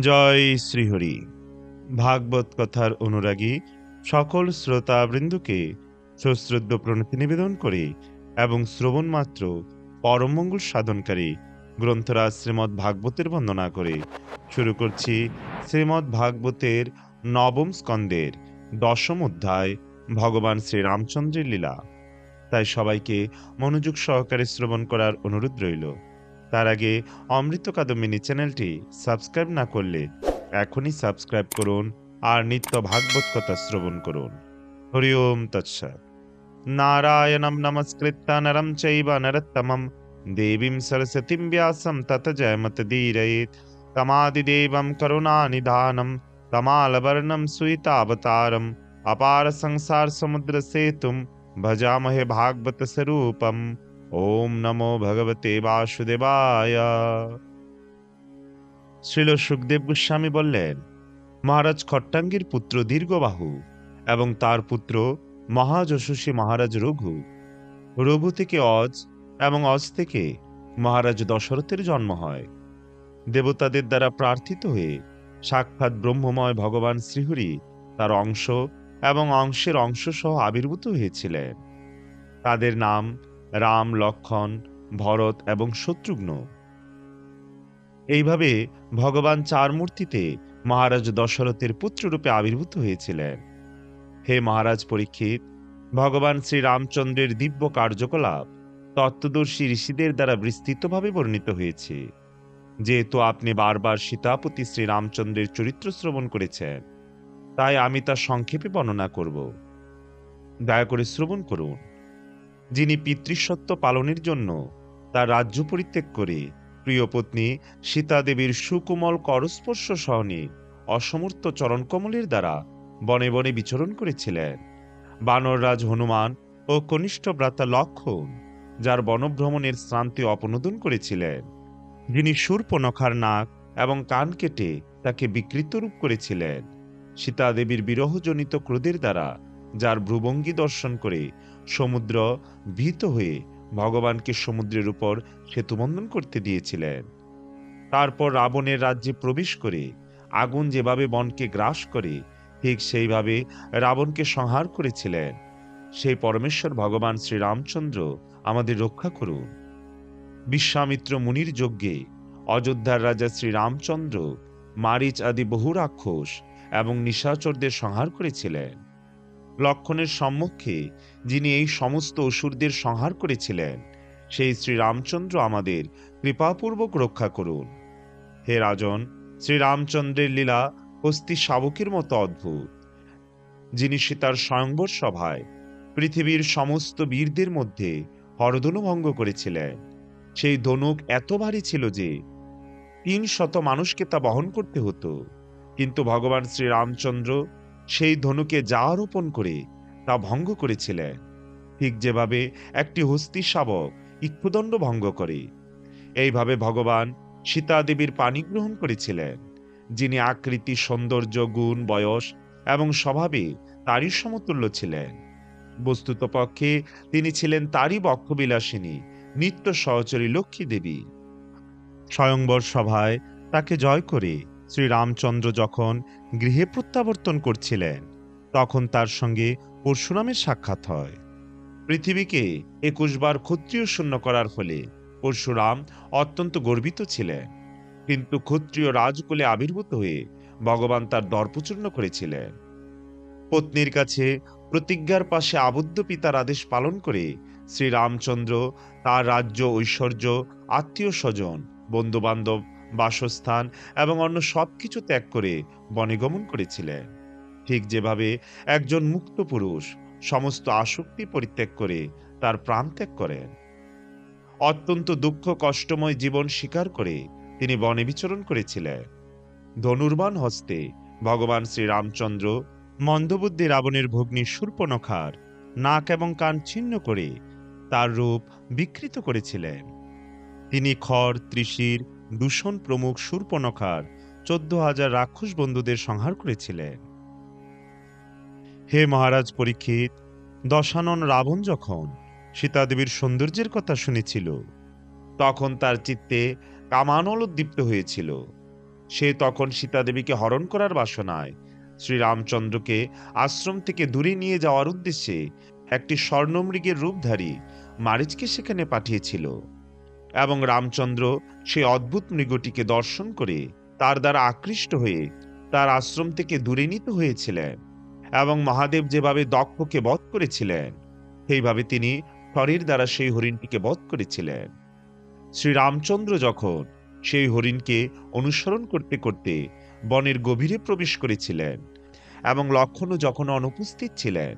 জয় শ্রীহরি। ভাগবত কথার অনুরাগী সকল শ্রোতাবৃন্দকে সশ্রদ্ধ প্রণতি নিবেদন করে এবং শ্রবণ মাত্র পরমঙ্গল সাধনকারী গ্রন্থরাজ শ্রীমৎ ভাগবতের বন্দনা করে। শুরু করছি শ্রীমৎ ভাগবতের নবম স্কন্দের দশম অধ্যায় ভগবান শ্রীরামচন্দ্রের লীলা। তাই সবাইকে মনোযোগ সহকারে শ্রবণ করার অনুরোধ রইল। তার আগে অমৃত কাদম্বিনী চ্যানেলটি সাবস্ক্রাইব না করলে এখনই সাবস্ক্রাইব করুন আর নিত্য ভাগবত কথা শ্রবণ করুন হরি ওম তৎসৎ নারায়ণম নমস্কৃত্য নরম চৈব নরোত্তমম দেবীম সরস্বতীম ব্যাসম তত জয়মত দীরয়েত তমাদিদেবম করুণানিধানম তমালবর্ণম সুইতাবতারম अपार संसार समुद्र सेतुम भजामहे भागवत स्वरूपम ওম নমো ভগবতে বাসুদেবায়। শ্রীল সুখদেব গোস্বামী বললেন, মহারাজ খট্টাঙ্গীর পুত্র দীর্ঘবাহু এবং তার পুত্র মহাযশস্বী মহারাজ রঘু। রঘু থেকে অজ এবং অজ থেকে মহারাজ দশরথের জন্ম হয়। দেবতাদের দ্বারা প্রার্থিত হয়ে সাক্ষাৎ ব্রহ্মময় ভগবান শ্রীহরি তার অংশ এবং অংশের অংশ সহ আবির্ভূত হয়েছিলেন। তাদের নাম রাম, লক্ষণ, ভরত এবং শত্রুঘ্ন। এইভাবে ভগবান চার মূর্তিতে মহারাজ দশরথের পুত্ররূপে আবির্ভূত হয়েছিলেন। হে মহারাজ পরীক্ষিত, ভগবান শ্রী রামচন্দ্রের দিব্য কার্যকলাপ তত্ত্বদর্শী ঋষিদের দ্বারা বিস্তৃতভাবে বর্ণিত হয়েছে। যেহেতু আপনি বারবার সীতাপতি শ্রী রামচন্দ্রের চরিত্র শ্রবণ করেছেন, তাই আমি তা সংক্ষেপে বর্ণনা করব। দয়া করে শ্রবণ করুন। যিনি পিতৃসত্ব পালনের জন্য তার রাজ্য পরিত্যাগ করে, প্রিয় পত্নী সীতাদেবীর সুকোমল করস্পর্শ সহনে অসমর্থ চরণকমলের দ্বারা বনে বনে বিচরণ করেছিলেন। বানররাজ হনুমান ও কনিষ্ঠ ভ্রাতা লক্ষণ, যার বনভ্রমণের শ্রান্তি অপনোদন করেছিলেন। যিনি সূর্পনখার নাক এবং কান কেটে তাকে বিকৃত রূপ করেছিলেন। সীতাদেবীর বিরহজনিত ক্রোধের দ্বারা, যার ভ্রুভঙ্গি দর্শন করে সমুদ্র ভীত হয়ে ভগবানকে সমুদ্রের উপর সেতুবন্ধন করতে দিয়েছিলেন। তারপর রাবণের রাজ্যে প্রবেশ করে আগুন যেভাবে বনকে গ্রাস করে, ঠিক সেইভাবে রাবণকে সংহার করেছিলেন। সেই পরমেশ্বর ভগবান শ্রীরামচন্দ্র আমাদের রক্ষা করুন। বিশ্বামিত্র মুনির যজ্ঞে অযোধ্যার রাজা শ্রীরামচন্দ্র মারিচ আদি বহু রাক্ষস এবং নিশাচরদের সংহার করেছিলেন। লক্ষণের সম্মুখে যিনি এই সমস্ত অসুরদের সংহার করেছিলেন, সেই শ্রীরামচন্দ্র আমাদের কৃপাপূর্বক রক্ষা করুন। হে রাজন, শ্রীরামচন্দ্রের লীলা হস্তি শাবকের মতো অদ্ভুত। যিনি সীতার স্বয়ংবর সভায় পৃথিবীর সমস্ত বীরদের মধ্যে হরধনু ভঙ্গ করেছিলেন, সেই ধনুক এত ভারী ছিল যে তিন শত মানুষকে তা বহন করতে হতো। কিন্তু ভগবান শ্রীরামচন্দ্র সেই ধনুকে যা রোপণ করে তা ভঙ্গ করেছিলেন ঠিক যেভাবে একটি হস্তি শাবক ইক্ষুদণ্ড ভঙ্গ করে, এইভাবে ভগবান সীতা দেবীর পানি গ্রহণ করেছিলেন, যিনি আকৃতি, সৌন্দর্য, গুণ, বয়স এবং স্বভাবে তারই সমতুল্য ছিলেন। বস্তুত পক্ষে তিনি ছিলেন তারই বক্ষবিলাসিনী, নিত্য সহচরী লক্ষ্মী দেবী। স্বয়ংবর সভায় তাকে জয় করে শ্রীরামচন্দ্র যখন গৃহে প্রত্যাবর্তন করছিলেন, তখন তার সঙ্গে পরশুরামের সাক্ষাৎ হয়। পৃথিবীকে একুশবার ক্ষত্রিয় শূন্য করার ফলে পরশুরাম অত্যন্ত গর্বিত ছিলেন। কিন্তু ক্ষত্রিয় রাজকুলে আবির্ভূত হয়ে ভগবান তার দর্পচূর্ণ করেছিলেন। পত্নীর কাছে প্রতিজ্ঞার পাশে আবদ্ধ পিতার আদেশ পালন করে শ্রীরামচন্দ্র তার রাজ্য ঐশ্বর্য, আত্মীয় স্বজন, বন্ধুবান্ধব বাসস্থান এবং অন্য সব কিছু ত্যাগ করে বনে গমন করেছিলেন ঠিক যেভাবে একজন মুক্ত পুরুষ সমস্ত আসক্তি পরিত্যাগ করে তার প্রাণ ত্যাগ করেন। অত্যন্ত দুঃখ, কষ্টময় জীবন স্বীকার করে তিনি বনে বিচরণ করেছিলেন। ধনুর্বান হস্তে ভগবান শ্রীরামচন্দ্র মন্দবুদ্ধি রাবণের ভগ্নী সূর্পনখার নাক এবং কান ছিন্ন করে তার রূপ বিকৃত করেছিলেন। তিনি খড়, ত্রিশির দূষণ প্রমুখ সূর্পনখার চোদ্দ হাজার রাক্ষস বন্ধুদের সংহার করেছিলেন। হে মহারাজ পরীক্ষিত, দশানন রাবণ যখন সীতাদেবীর সৌন্দর্যের কথা শুনেছিল, তখন তার চিত্তে কামানল উদ্দীপ্ত হয়েছিল। সে তখন সীতাদেবীকে হরণ করার বাসনায় শ্রীরামচন্দ্রকে আশ্রম থেকে দূরে নিয়ে যাওয়ার উদ্দেশ্যে একটি স্বর্ণমৃগের রূপধারী মারিচকে সেখানে পাঠিয়েছিল। এবং রামচন্দ্র সেই অদ্ভুত মৃগটিকে দর্শন করে তার দ্বারা আকৃষ্ট হয়ে তার আশ্রম থেকে দূরে নিতে হয়েছিলেন এবং মহাদেব যেভাবে দক্ষকে বধ করেছিলেন, সেইভাবে তিনি হরির দ্বারা সেই হরিণটিকে বধ করেছিলেন। শ্রীরামচন্দ্র যখন সেই হরিণকে অনুসরণ করতে করতে বনের গভীরে প্রবেশ করেছিলেন এবং লক্ষণও যখন অনুপস্থিত ছিলেন,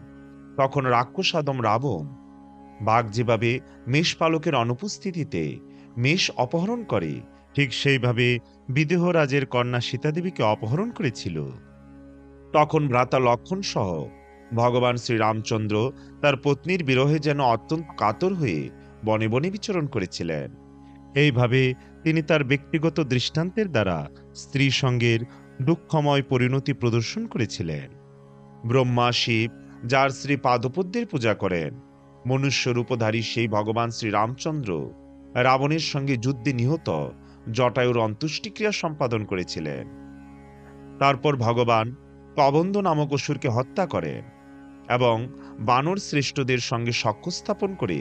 তখন রাক্ষসাদম রাবণ বাঘ যেভাবে মেষপালকের অনুপস্থিতিতে মেষ অপহরণ করে, ঠিক সেইভাবে বিদেহরাজের কন্যা সীতাদেবীকে অপহরণ করেছিল। তখন ভ্রাতা লক্ষণ সহ ভগবান শ্রীরামচন্দ্র তার পত্নীর বিরহে যেন অত্যন্ত কাতর হয়ে বনে বনে বিচরণ করেছিলেন। এইভাবে তিনি তার ব্যক্তিগত দৃষ্টান্তের দ্বারা স্ত্রী সঙ্গের দুঃখময় পরিণতি প্রদর্শন করেছিলেন। ব্রহ্মা শিব, যার শ্রী পাদপদ্মের পূজা করেন মনুষ্য রূপধারী সেই ভগবান শ্রীরামচন্দ্র রাবণের সঙ্গে যুদ্ধে নিহত জটায়ুর অন্ত্যেষ্টিক্রিয়া সম্পাদন করেছিলেন। তারপর ভগবান কবন্দ নামক অসুরকে হত্যা করেন এবং বানর শ্রেষ্ঠদের সঙ্গে সখ্য স্থাপন করে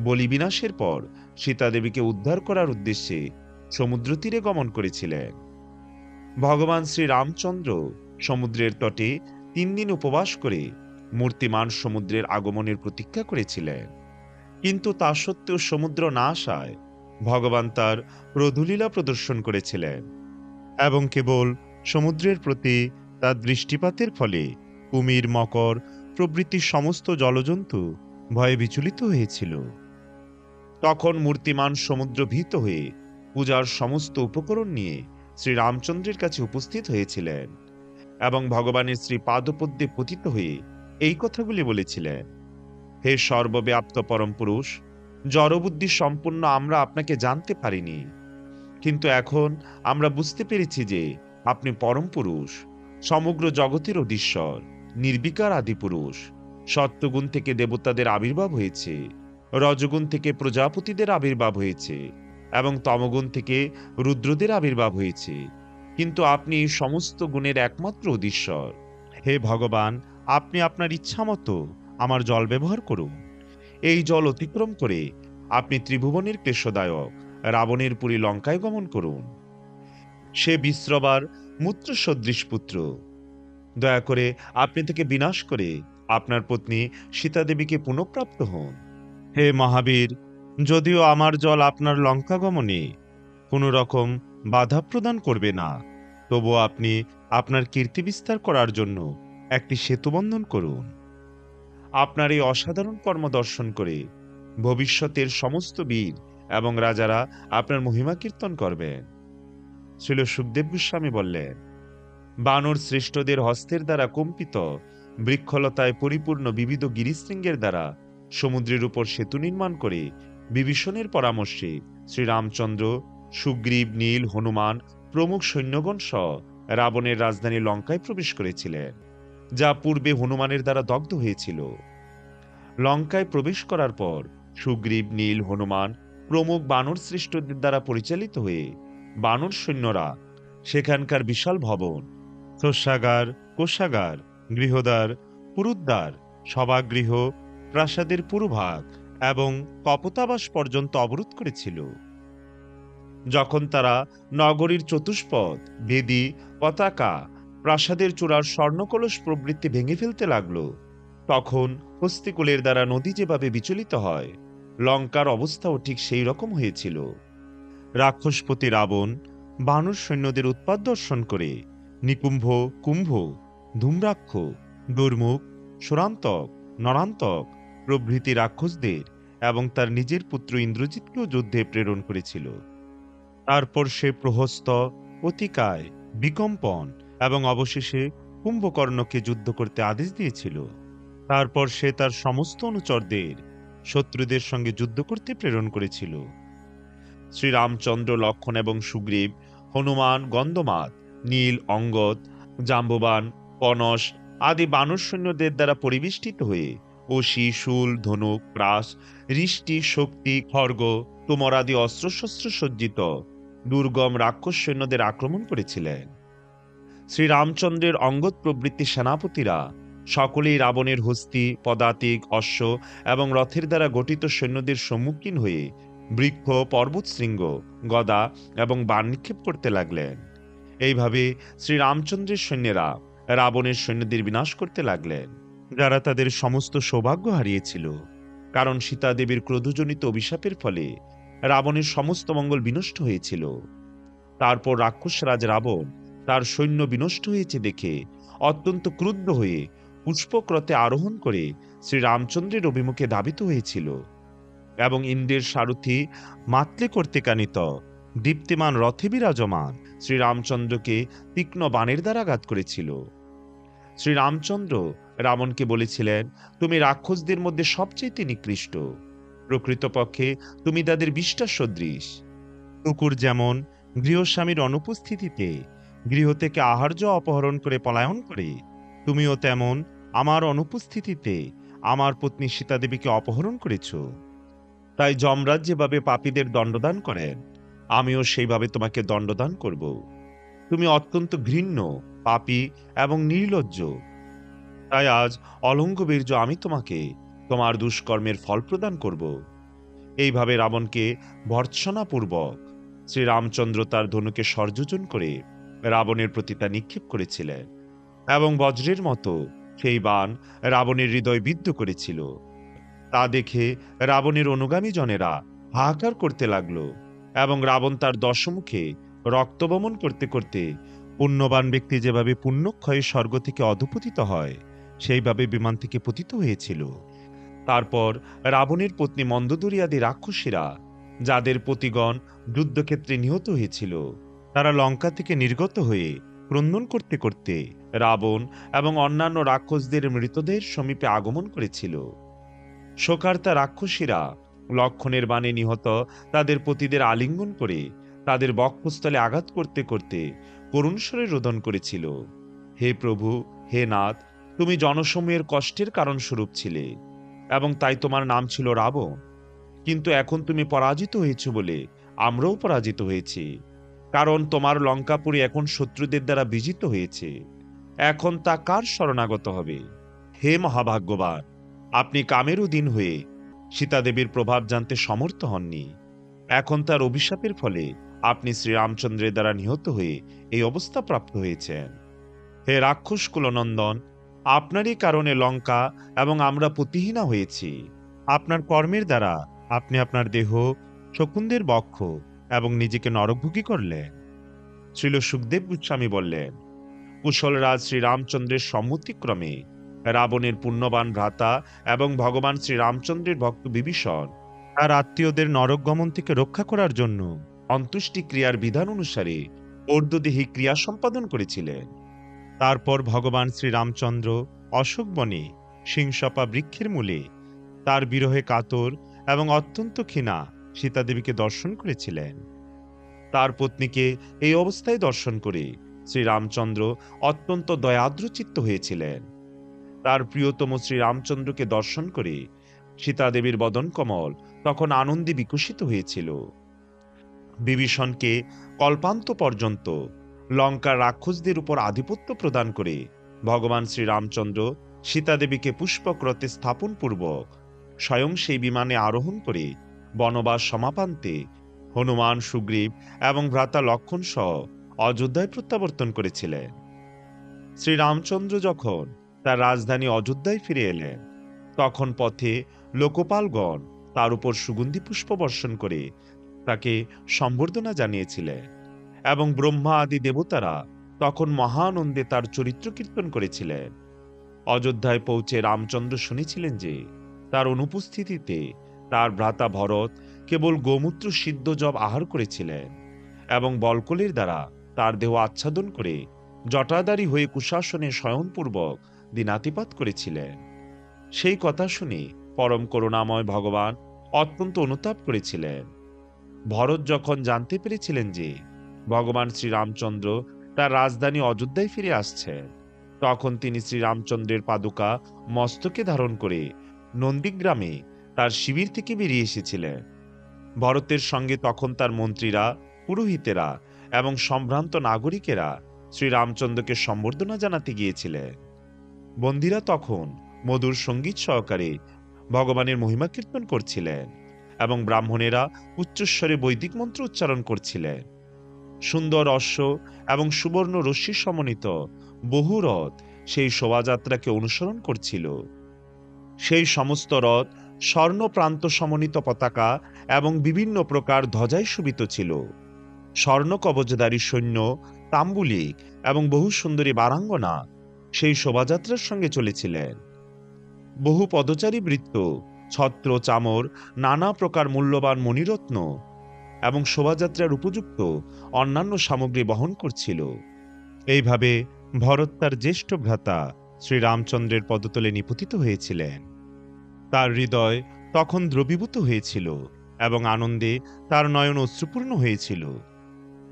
বলিবিনাশের পর সীতাদেবীকে উদ্ধার করার উদ্দেশ্যে সমুদ্র তীরে গমন করেছিলেন। ভগবান শ্রী রামচন্দ্র সমুদ্রের তটে তিন দিন উপবাস করে মূর্তিমান সমুদ্রের আগমনের প্রতীক্ষা করেছিলেন। কিন্তু তা সত্ত্বেও সমুদ্র না আসায় ভগবান তার প্রধুলীলা প্রদর্শন করেছিলেন এবং কেবল সমুদ্রের প্রতি তার দৃষ্টিপাতের ফলে কুমির, মকর প্রভৃতি সমস্ত জলজন্তু ভয়ে বিচলিত হয়েছিল। তখন মূর্তিমান সমুদ্র ভীত হয়ে পূজার সমস্ত উপকরণ নিয়ে শ্রী রামচন্দ্রের কাছে উপস্থিত হয়েছিলেন এবং ভগবানের শ্রী পাদপদ্মে পতিত হয়ে এই কথাগুলি বলেছিলেন, হে সর্বব্যাপ্ত পরম পুরুষ, জড়বুদ্ধি সম্পূর্ণ আমরা আপনাকে জানতে পারিনি। কিন্তু এখন আমরা বুঝতে পেরেছি যে আপনি পরম পুরুষ, সমগ্র জগতের অধীশ্বর, নির্বিকার আদি পুরুষ। সত্যগুণ থেকে দেবতাদের আবির্ভাব হয়েছে, রজগুণ থেকে প্রজাপতিদের আবির্ভাব হয়েছে, এবং তমগুণ থেকে রুদ্রদের আবির্ভাব হয়েছে। কিন্তু আপনি সমস্ত গুণের একমাত্র অধীশ্বর। হে ভগবান আপনি আপনার ইচ্ছামতো আমার জল ব্যবহার করুন। এই জল অতিক্রম করে আপনি ত্রিভুবনের ক্লেশদায়ক রাবণের পুরী লঙ্কায় গমন করুন। সে বিশ্রবার মূত্র সদৃশ পুত্র। দয়া করে আপনি থেকে বিনাশ করে আপনার পত্নী সীতাদেবীকে পুনঃপ্রাপ্ত হন। হে মহাবীর, যদিও আমার জল আপনার লঙ্কা গমনে কোনো রকম বাধা প্রদান করবে না তবু আপনি আপনার কীর্তি বিস্তার করার জন্য একটি সেতুবন্ধন করুন। আপনার এই অসাধারণ কর্ম দর্শন করে ভবিষ্যতের সমস্ত বীর এবং রাজারা আপনার মহিমা কীর্তন করবেন। ছিল সুখদেব গোস্বামী বললেন, বানর শ্রেষ্ঠদের হস্তের দ্বারা কম্পিত, বৃক্ষলতায় পরিপূর্ণ বিবিধ গিরিশৃঙ্গের দ্বারা সমুদ্রের উপর সেতু নির্মাণ করে বিভীষণের পরামর্শে শ্রীরামচন্দ্র, সুগ্রীব, নীল, হনুমান প্রমুখ সৈন্যগণ সহ রাবণের রাজধানী লঙ্কায় প্রবেশ করেছিলেন। যা পূর্বে হনুমানের দ্বারা দগ্ধ হয়েছিল। লঙ্কায় প্রবেশ করার পর সুগ্রীব, নীল, হনুমান, প্রমুখ বানর শ্রেষ্ঠদের দ্বারা পরিচালিত হয়ে বানর সৈন্যরা সেখানকার বিশাল ভবন, শস্যাগার, কোষাগার, গৃহদ্বার, পুরুদ্বার, সভাগৃহ, প্রাসাদের পুরোভাগ এবং কপতাবাস পর্যন্ত অবরোধ করেছিল। যখন তারা নগরীর চতুষ্পদ বেদি, পতাকা প্রাসাদের চূড়ার স্বর্ণকলস প্রবৃত্তি ভেঙে ফেলতে লাগল। তখন হস্তিকুলের দ্বারা নদী যেভাবে বিচলিত হয়, লঙ্কার অবস্থাও ঠিক সেই রকম হয়েছিল। রাক্ষসপতি রাবণ বানর সৈন্যদের উৎপাদ দর্শন করে নিকুম্ভ, কুম্ভ, ধূম্রাক্ষ, দুর্মুখ, সুরান্তক, নরান্তক প্রভৃতি রাক্ষসদের এবং তার নিজের পুত্র ইন্দ্রজিৎকেও যুদ্ধে প্রেরণ করেছিল। তারপর সে প্রহস্ত, অতিকায়, বিকম্পন এবং অবশেষে কুম্ভকর্ণকে যুদ্ধ করতে আদেশ দিয়েছিল। তারপর সে তার সমস্ত অনুচরদের, শত্রুদের সঙ্গে যুদ্ধ করতে প্রেরণ করেছিল। শ্রীরামচন্দ্র লক্ষণ এবং সুগ্রীব, হনুমান, গন্ধমাত, নীল, অঙ্গদ, জাম্ববান, পনস আদি বানর সৈন্যদের দ্বারা পরিবেষ্টিত হয়ে অসি শুল, ধনুক প্রাস হৃষ্টি, শক্তি, খর্গ, তোমর আদি অস্ত্রশস্ত্র সজ্জিত দুর্গম রাক্ষস সৈন্যদের আক্রমণ করেছিলেন। শ্রীরামচন্দ্রের অঙ্গত প্রবৃত্তি সেনাপতিরা সকলেই রাবণের হস্তি, পদাতিক, অশ্ব এবং রথের দ্বারা গঠিত সৈন্যদের সম্মুখীন হয়ে বৃক্ষ, পর্বত শৃঙ্গ, গদা এবং বাণ নিক্ষেপ করতে লাগলেন। এইভাবে শ্রীরামচন্দ্রের সৈন্যেরা রাবণের সৈন্যদের বিনাশ করতে লাগলেন। যারা তাদের সমস্ত সৌভাগ্য হারিয়েছিল, কারণ সীতা দেবীর ক্রোধজনিত অভিশাপের ফলে রাবণের সমস্ত মঙ্গল বিনষ্ট হয়েছিল। তারপর রাক্ষস রাজ রাবণ তার সৈন্য বিনষ্ট হয়েছে দেখে অত্যন্ত ক্রুদ্ধ হয়ে পুষ্পক্রতে আরোহণ করে শ্রীরামচন্দ্রের অভিমুখে ধাবিত হয়েছিল এবং ইন্দ্রের সারথি মাতলে করতে কানিত দীপ্তিমান রথে বিরাজমান শ্রীরামচন্দ্রকে তীক্ষ্ণ বাণের দ্বারা আঘাত করেছিল। শ্রীরামচন্দ্র রাবণকে বলেছিলেন, তুমি রাক্ষসদের মধ্যে সবচেয়ে নিকৃষ্ট। প্রকৃতপক্ষে তুমি তাদের বিশ্বাস সদৃশ। কুকুর যেমন গৃহস্বামীর অনুপস্থিতিতে গৃহ থেকে আহার্য অপহরণ করে পলায়ন করে। তুমিও তেমন আমার অনুপস্থিতিতে আমার পত্নী সীতাদেবীকে অপহরণ করেছ। তাই যমরাজ যেভাবে পাপীদের দণ্ডদান করেন, আমিও সেইভাবে তোমাকে দণ্ডদান করব। তুমি অত্যন্ত ঘৃণ্য, পাপী এবং নির্লজ্জ। তাই আজ অলঙ্গ বীর্য আমি তোমাকে তোমার দুষ্কর্মের ফল প্রদান করব। এইভাবে রাবণকে ভর্ৎসনাপূর্বক শ্রীরামচন্দ্র তার ধনুকে সর্যোজন করে রাবণের প্রতি তা নিক্ষেপ করেছিলেন এবং বজ্রের মতো সেই বাণ রাবণের হৃদয় বিদ্ধ করেছিল। তা দেখে রাবণের অনুগামী জনেরা হাহাকার করতে লাগল এবং রাবণ তার দশমুখে রক্তবমন করতে করতে পুণ্যবান ব্যক্তি যেভাবে পুণ্যক্ষয়ে স্বর্গ থেকে অধপতিত হয়, সেইভাবে বিমান থেকে পতিত হয়েছিল। তারপর রাবণের পত্নী মন্দদরিয়াদি রাক্ষসীরা, যাদের পতিগণ যুদ্ধক্ষেত্রে নিহত হয়েছিল তারা লঙ্কা থেকে নির্গত হয়ে ক্রন্দন করতে করতে রাবণ এবং অন্যান্য রাক্ষসদের মৃতদেহের সমীপে আগমন করেছিল। শোকার্তা রাক্ষসীরা লক্ষণের বাণে নিহত তাদের পতিদের আলিঙ্গন করে তাদের বক্ষস্থলে আঘাত করতে করতে করুণস্বরে রোদন করেছিল, হে প্রভু, হে নাথ, তুমি জনসমূহের কষ্টের কারণ স্বরূপ ছিলে এবং তাই তোমার নাম ছিল রাবণ। কিন্তু এখন তুমি পরাজিত হয়েছ বলে আমরাও পরাজিত হয়েছি। কারণ তোমার লঙ্কাপুরী এখন শত্রুদের দ্বারা বিজিত হয়েছে। এখন তা কার শরণাগত হবে? হে মহাভাগ্যবান, আপনি কামেরও দিন হয়ে সীতাদেবীর প্রভাব জানতে সমর্থ হননি। এখন তার অভিশাপের ফলে আপনি শ্রীরামচন্দ্রের দ্বারা নিহত হয়ে এই অবস্থা প্রাপ্ত হয়েছেন। হে রাক্ষস কুলনন্দন, আপনারই কারণে লঙ্কা এবং আমরা প্রতিহীনা হয়েছি। আপনার কর্মের দ্বারা আপনি আপনার দেহ শকুনদের বক্ষ এবং নিজেকে নরকভোগী করলেন। শ্রীল সুখদেব গোস্বামী বললেন কুশলরাজ শ্রীরামচন্দ্রের সম্মতিক্রমে রাবণের পুণ্যবান ভ্রাতা এবং ভগবান শ্রীরামচন্দ্রের ভক্ত বিভীষণ তার আত্মীয়দের নরক গমন থেকে রক্ষা করার জন্য অন্তুষ্টি ক্রিয়ার বিধান অনুসারে অর্ধদেহী ক্রিয়া সম্পাদন করেছিলেন। তারপর ভগবান শ্রীরামচন্দ্র অশোক বনে সিংসপা বৃক্ষের মূলে তার বিরহে কাতর এবং অত্যন্ত ক্ষীণা সীতাদেবীকে দর্শন করেছিলেন। তার পত্নীকে এই অবস্থায় দর্শন করে শ্রীরামচন্দ্র অত্যন্ত দয়াদ্রচিত্ত হয়েছিলেন। তার প্রিয়তম শ্রীরামচন্দ্রকে দর্শন করে সীতাদেবীর বদন কমল তখন আনন্দে বিকশিত হয়েছিল। বিভীষণকে কল্পান্ত পর্যন্ত লঙ্কার রাক্ষসদের উপর আধিপত্য প্রদান করে ভগবান শ্রীরামচন্দ্র সীতাদেবীকে পুষ্পক্রতে স্থাপন পূর্বক স্বয়ং সেই বিমানে আরোহণ করে বনবাস সমাপান্তে। হনুমান, সুগ্রীব এবং ভ্রাতা লক্ষণ সহ অযোধ্যায় প্রত্যাবর্তন করেছিলেন। শ্রীরামচন্দ্র যখন তার রাজধানী অযোধ্যায় ফিরে এলেন, তখন পথে লোকপালগণ তার উপর সুগন্ধি পুষ্প বর্ষণ করে তাকে সম্বর্ধনা জানিয়েছিলেন এবং ব্রহ্মা আদি দেবতারা তখন মহানন্দে তার চরিত্র কীর্তন করেছিলেন। অযোধ্যায় পৌঁছে রামচন্দ্র শুনেছিলেন যে তার অনুপস্থিতিতে তার ভ্রাতা ভরত কেবল গোমূত্র সিদ্ধ জব আহার করেছিলেন এবং বলকলের দ্বারা তার দেহ আচ্ছাদন করে জটাদারী হয়ে কুশাসনে শয়নপূর্বক দিনাতিপাত করেছিলেন। সেই কথা শুনে পরম করুণাময় ভগবান অত্যন্ত অনুতাপ করেছিলেন। ভরত যখন জানতে পেরেছিলেন যে ভগবান শ্রীরামচন্দ্র তার রাজধানী অযোধ্যায় ফিরে আসছেন, তখন তিনি শ্রীরামচন্দ্রের পাদুকা মস্তকে ধারণ করে নন্দীগ্রামে তার শিবির থেকে বেরিয়ে এসেছিলেন। ভরতের সঙ্গে তখন তার মন্ত্রীরা, পুরোহিতেরা এবং সম্ভ্রান্ত নাগরিকেরা শ্রীরামচন্দ্রকে সম্বর্ধনা জানাতে গিয়েছিলেন। বন্দিরা তখন মধুর সংগীত সহকারে ভগবানের মহিমা কীর্তন করছিলেন এবং ব্রাহ্মণেরা উচ্চস্বরে বৈদিক মন্ত্র উচ্চারণ করছিলেন। সুন্দর অশ্ব এবং সুবর্ণ রশ্মি সমন্বিত বহু রথ সেই শোভাযাত্রাকে অনুসরণ করছিল। সেই সমস্ত রথ স্বর্ণ প্রান্ত সমন্বিত পতাকা এবং বিভিন্ন প্রকার ধ্বজায় শোভিত ছিল। স্বর্ণ কবচধারী সৈন্য তাম্বুলিক এবং বহু সুন্দরী বারাঙ্গনা সেই শোভাযাত্রার সঙ্গে চলেছিলেন। বহু পদচারী বৃত্ত, ছত্র, চামর, নানা প্রকার মূল্যবান মণিরত্ন এবং শোভাযাত্রার উপযুক্ত অন্যান্য সামগ্রী বহন করছিল। এইভাবে ভরত তার জ্যেষ্ঠ ভ্রাতা শ্রীরামচন্দ্রের পদতলে নিপতিত হয়েছিলেন। তার হৃদয় তখন দ্রবীভূত হয়েছিল এবং আনন্দে তার নয়ন অশ্রুপূর্ণ হয়েছিল।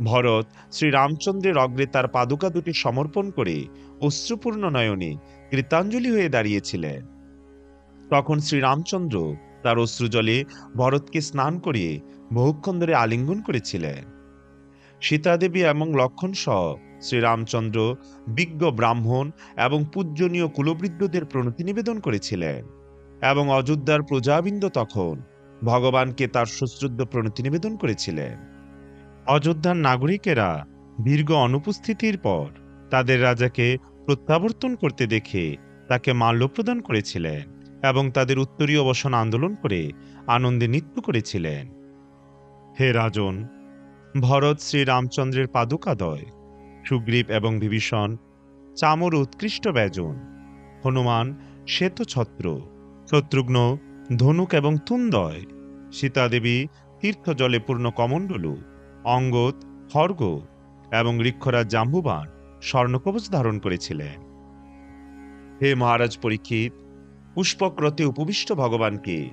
ভরত শ্রীরামচন্দ্রের অগ্রে তার পাদুকা দুটি সমর্পণ করে অশ্রুপূর্ণ নয়নে কৃতাঞ্জলি হয়ে দাঁড়িয়েছিলেন। তখন শ্রীরামচন্দ্র তার অশ্রুজলে ভরতকে স্নান করিয়ে বহুক্ষণ ধরে আলিঙ্গন করেছিলেন। সীতাদেবী এবং লক্ষণ সহ শ্রীরামচন্দ্র বিজ্ঞ ব্রাহ্মণ এবং পূজ্যনীয় কুলবৃদ্ধদের প্রণতি নিবেদন করেছিলেন। এবং অযোধ্যার প্রজাবৃন্দ তখন ভগবানকে তার সুশ্রুদ্ধ প্রণতি নিবেদন করেছিলেন। অযোধ্যার নাগরিকেরা দীর্ঘ অনুপস্থিতির পর তাদের রাজাকে প্রত্যাবর্তন করতে দেখে তাকে মাল্য প্রদান করেছিলেন এবং তাদের উত্তরীয় অবসান আন্দোলন করে আনন্দে নৃত্য করেছিলেন। হে রাজন, ভরত শ্রী শ্রীরামচন্দ্রের পাদুকাদয়, সুগ্রীব এবং বিভীষণ, চামর উৎকৃষ্ট ব্যজন, হনুমান শ্বেতছত্র শত্রুঘ্ন, ধনুক এবং তুন্দয়, সীতাদেবী, তীর্থজলে পূর্ণ কমণ্ডলু, অঙ্গদ, খর্গ এবং ঋক্ষরাজ জাম্বুবান স্বর্ণকবচ ধারণ করেছিলেন। হে মহারাজ পরীক্ষিত, পুষ্পক্রতে উপবিষ্ট ভগবানকে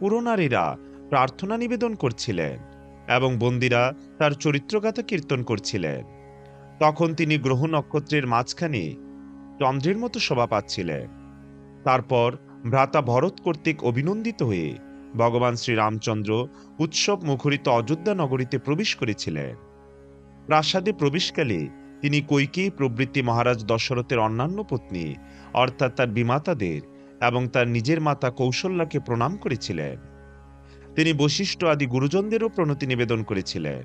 পুরনারীরা প্রার্থনা নিবেদন করছিলেন এবং বন্দিরা তার চরিত্রগাথা কীর্তন করছিলেন। তখন তিনি গ্রহ নক্ষত্রের মাঝখানে চন্দ্রের মতো শোভা পাচ্ছিলেন। তারপর ভ্রাতা ভরত কর্তৃক অভিনন্দিত হয়ে ভগবান শ্রীরামচন্দ্র উৎসব মুখরিত অযোধ্যা নগরীতে প্রবেশ করেছিলেন। প্রাসাদে প্রবেশকালে তিনি কৈকেয়ী প্রবৃত্তি মহারাজ দশরথের অন্যান্য পত্নী, অর্থাৎ তার বিমাতাদের এবং তার নিজের মাতা কৌশল্যাকে প্রণাম করেছিলেন। তিনি বশিষ্ঠ আদি গুরুজনদেরও প্রণতি নিবেদন করেছিলেন।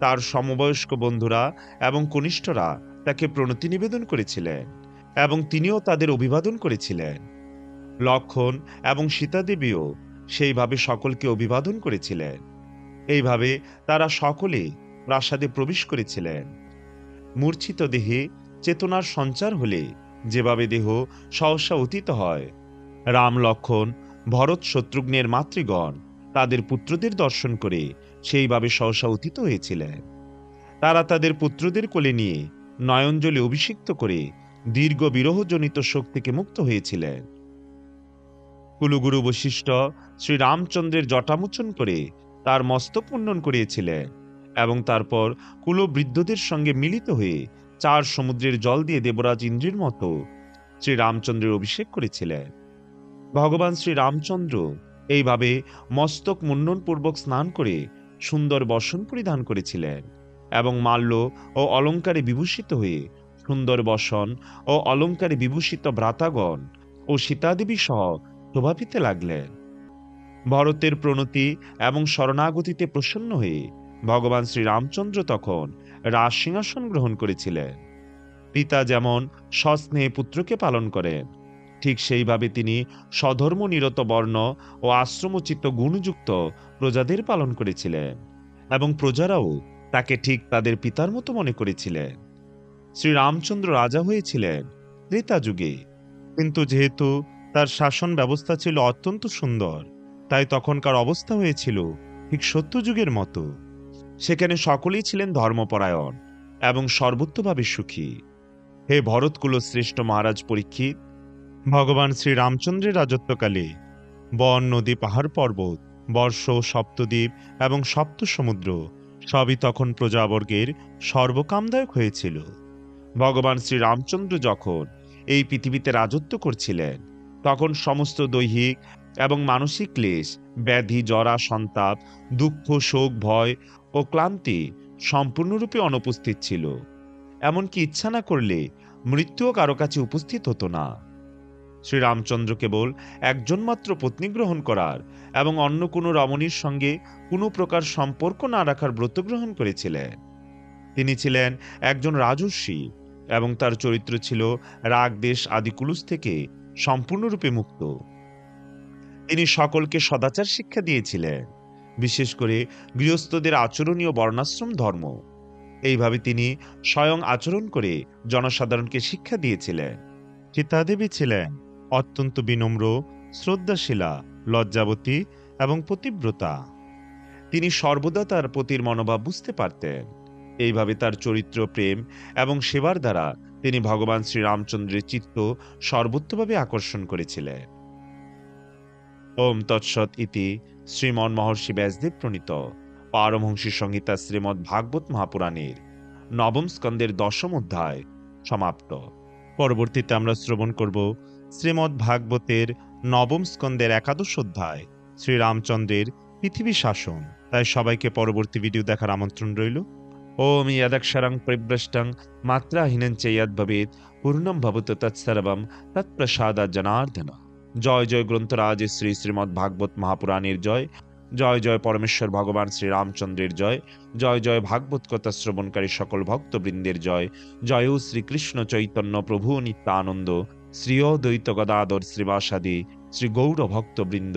তার সমবয়স্ক বন্ধুরা এবং কনিষ্ঠরা তাকে প্রণতি নিবেদন করেছিলেন এবং তিনিও তাদের অভিবাদন করেছিলেন। লক্ষণ এবং সীতাদেবীও সেইভাবে সকলকে অভিবাদন করেছিলেন। এইভাবে তারা সকলে প্রাসাদে প্রবেশ করেছিলেন। মূর্ছিত দেহে চেতনার সঞ্চার হলে যেভাবে দেহ সহসা অতীত হয়, রাম লক্ষণ, ভরত শত্রুঘ্নের মাতৃগণ তাদের পুত্রদের দর্শন করে সেইভাবে সহসা অতীত হয়েছিলেন। তারা তাদের পুত্রদের কোলে নিয়ে নয়নজলে অভিষিক্ত করে দীর্ঘ বিরহজনিত শোক থেকে মুক্ত হয়েছিলেন। কুলুগুরু বশিষ্ঠ শ্রীরামচন্দ্রের জটামোচন করে তার মস্তক মুন্ডন করিয়েছিলেন এবং তারপর কুলবৃদ্ধদের সঙ্গে মিলিত হয়ে চার সমুদ্রের জল দিয়ে দেবরাজ ইন্দ্রের মতো শ্রীরামচন্দ্রের অভিষেক করেছিলেন। ভগবান শ্রীরামচন্দ্র এইভাবে মস্তক মুন্ডনপূর্বক স্নান করে সুন্দর বসন পরিধান করেছিলেন এবং মাল্য ও অলঙ্কারে বিভূষিত হয়ে সুন্দর বসন ও অলঙ্কারে বিভূষিত ভ্রাতাগণ ও সীতাদেবী সহ শোভা পেতে লাগলেন। ভরতের প্রণতি এবং শরণাগতিতে প্রসন্ন হয়ে ভগবান শ্রীরামচন্দ্র তখন রাজ সিংহাসন গ্রহণ করেছিলেন। পিতা যেমন সস্নেহে পুত্রকে পালন করেন, ঠিক সেইভাবে তিনি স্বধর্ম নিরত বর্ণ ও আশ্রমোচিত গুণযুক্ত প্রজাদের পালন করেছিলেন এবং প্রজারাও তাকে ঠিক তাদের পিতার মতো মনে করেছিলেন। শ্রীরামচন্দ্র রাজা হয়েছিলেন ত্রেতা যুগে, কিন্তু যেহেতু তার শাসন ব্যবস্থা ছিল অত্যন্ত সুন্দর, তাই তখনকার অবস্থা হয়েছিল ঠিক সত্যযুগের মতো। সেখানে সকলেই ছিলেন ধর্মপরায়ণ এবং সর্বোত্তভাবে সুখী। হে ভরতকুল শ্রেষ্ঠ মহারাজ পরীক্ষিত, ভগবান শ্রীরামচন্দ্রের রাজত্বকালে বন, নদী, পাহাড় পর্বত, বর্ষ, সপ্তদ্বীপ এবং সপ্ত সমুদ্র সবই তখন প্রজাবর্গের সর্বকামদায়ক হয়েছিল। ভগবান শ্রীরামচন্দ্র যখন এই পৃথিবীতে রাজত্ব করছিলেন তখন সমস্ত দৈহিক এবং মানসিক ক্লেশ, ব্যাধি, জরা, সন্তাপ, দুঃখ, শোক, ভয় ও ক্লান্তি সম্পূর্ণরূপে অনুপস্থিত ছিল। এমনকি ইচ্ছা না করলে মৃত্যুও কারও কাছে উপস্থিত হতো না। শ্রীরামচন্দ্র কেবল একজন মাত্র পত্নী গ্রহণ করার এবং অন্য কোনো রমণীর সঙ্গে কোনো প্রকার সম্পর্ক না রাখার ব্রত গ্রহণ করেছিলেন। তিনি ছিলেন একজন রাজস্বী এবং তার চরিত্র ছিল রাগ দেশ আদি কুলুস থেকে সম্পূর্ণরূপে মুক্ত। তিনি সকলকে সদাচার শিক্ষা দিয়েছিলেন, বিশেষ করে গৃহস্থদের আচরণীয় বর্ণাশ্রম ধর্ম। এইভাবে তিনি স্বয়ং আচরণ করে জনসাধারণকে শিক্ষা দিয়েছিলেন। সীতাদেবী ছিলেন অত্যন্ত বিনম্র, শ্রদ্ধাশীলা, লজ্জাবতী এবং পতিব্রতা। তিনি সর্বদা তার পতির মনোভাব বুঝতে পারতেন। এইভাবে তার চরিত্র, প্রেম এবং সেবার দ্বারা তিনি ভগবান শ্রীরামচন্দ্রের চিত্ত সর্বোত্তভাবে আকর্ষণ করেছিলেন। ওম তৎসৎ ইতি শ্রীমন মহর্ষি ব্যাসদেব প্রণীত। পারমহংসী সংহিতা শ্রীমদ্ ভাগবত মহাপুরাণের নবম স্কন্দের দশম অধ্যায় সমাপ্ত। পরবর্তীতে আমরা শ্রবণ করব শ্রীমদ্ ভাগবতের নবম স্কন্দের একাদশ অধ্যায়, শ্রীরামচন্দ্রের পৃথিবী শাসন। তাই সবাইকে পরবর্তী ভিডিও দেখার আমন্ত্রণ রইল। ওম ইয়াদাক্ষরং পরিভ্রষ্টং মাত্রাহীনং চ ইয়দ ভবেৎ পূর্ণম ভবত তৎসর্বম তৎপ্রসাদা জনার্দন জয় জয় গ্রন্থরাজ শ্রী শ্রীমদ্ ভাগবত মহাপুরাণের জয় জয় জয় পরমেশ্বর ভগবান শ্রী রামচন্দ্রের জয় জয় জয় ভাগবত কথা শ্রবণকারী সকল ভক্তবৃন্দের জয়। জয় শ্রীকৃষ্ণ চৈতন্য প্রভু নিত্যানন্দ। শ্রীয় দ্বৈত গদাধর শ্রীবাসাদি, শ্রী গৌর ভক্তবৃন্দ